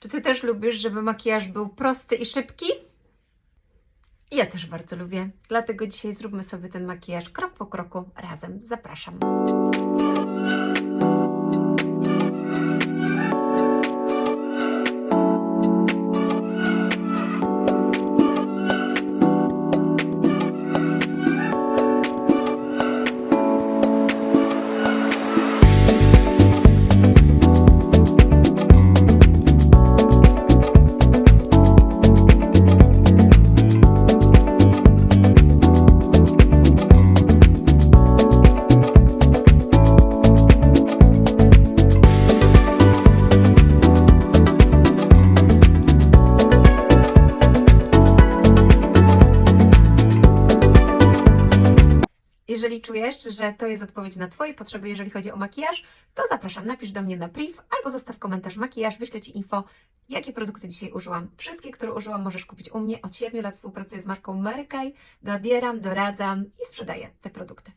Czy Ty też lubisz, żeby makijaż był prosty i szybki? Ja też bardzo lubię, dlatego dzisiaj zróbmy sobie ten makijaż krok po kroku razem. Zapraszam. Jeżeli czujesz, że to jest odpowiedź na Twoje potrzeby, jeżeli chodzi o makijaż, to zapraszam, napisz do mnie na priv albo zostaw komentarz makijaż, wyślę Ci info, jakie produkty dzisiaj użyłam. Wszystkie, które użyłam, możesz kupić u mnie. Od 7 lat współpracuję z marką Mary Kay, dobieram, doradzam i sprzedaję te produkty.